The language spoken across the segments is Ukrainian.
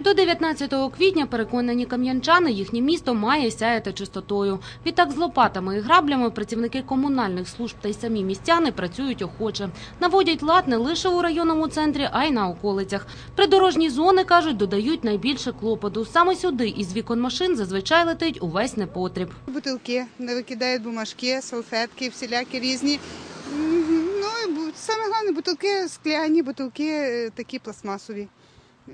До 19 квітня переконані кам'янчани, їхнє місто має сяяти чистотою. Відтак з лопатами і граблями працівники комунальних служб та й самі містяни працюють охоче. Наводять лад не лише у районному центрі, а й на околицях. Придорожні зони, кажуть, додають найбільше клопоту. Саме сюди із вікон машин зазвичай летить увесь непотріб. Бутилки, не викидають бумажки, салфетки, всілякі різні. Ну саме головне бутилки скляні, бутилки е, такі пластмасові,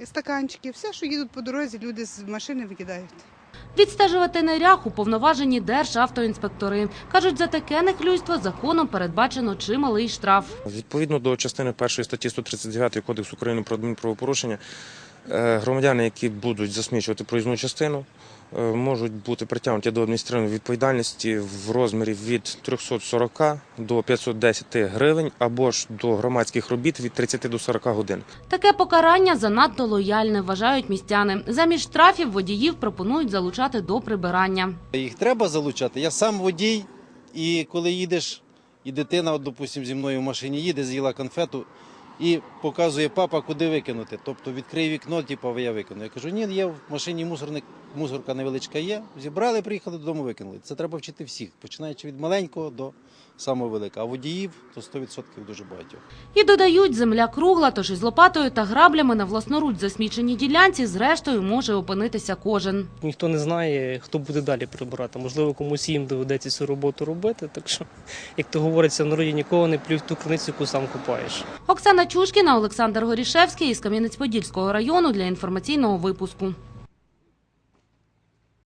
стаканчики, все, що їдуть по дорозі, люди з машини викидають. Відстежувати нерях уповноважені державтоінспектори. Кажуть, за таке нехлюйство законом передбачено чималий штраф. Відповідно до частини першої статті 139 Кодексу України про адмінправопорушення, громадяни, які будуть засмічувати проїзну частину, е, можуть бути притягнуті до адміністративної відповідальності в розмірі від 340 до 510 гривень або ж до громадських робіт від 30 до 40 годин. Таке покарання занадто лояльне, вважають містяни. Замість штрафів водіїв пропонують залучати до прибирання. Їх треба залучати. Я сам водій, і коли їдеш, і дитина, от, допустим, зі мною в машині їде, з'їла конфету і показує папа, куди викинути. Тобто відкрий вікно, типу, я викину. Я кажу, ні, є в машині мусорник, мусорка невеличка є. Зібрали, приїхали додому, викинули. Це треба вчити всіх, починаючи від маленького до самого великого. А водіїв то 100% дуже багатьох. І додають, земля кругла, тож із лопатою та граблями на власноруч засміченій ділянці зрештою може опинитися кожен. Ніхто не знає, хто буде далі прибирати. Можливо, комусь їм доведеться цю роботу робити. Так що, як то говориться в народі, нікого не плюй в ту криницю, яку сам купаєш. Оксана Чушкіна, Олександр Горішевський із Кам'янець-Подільського району для інформаційного випуску.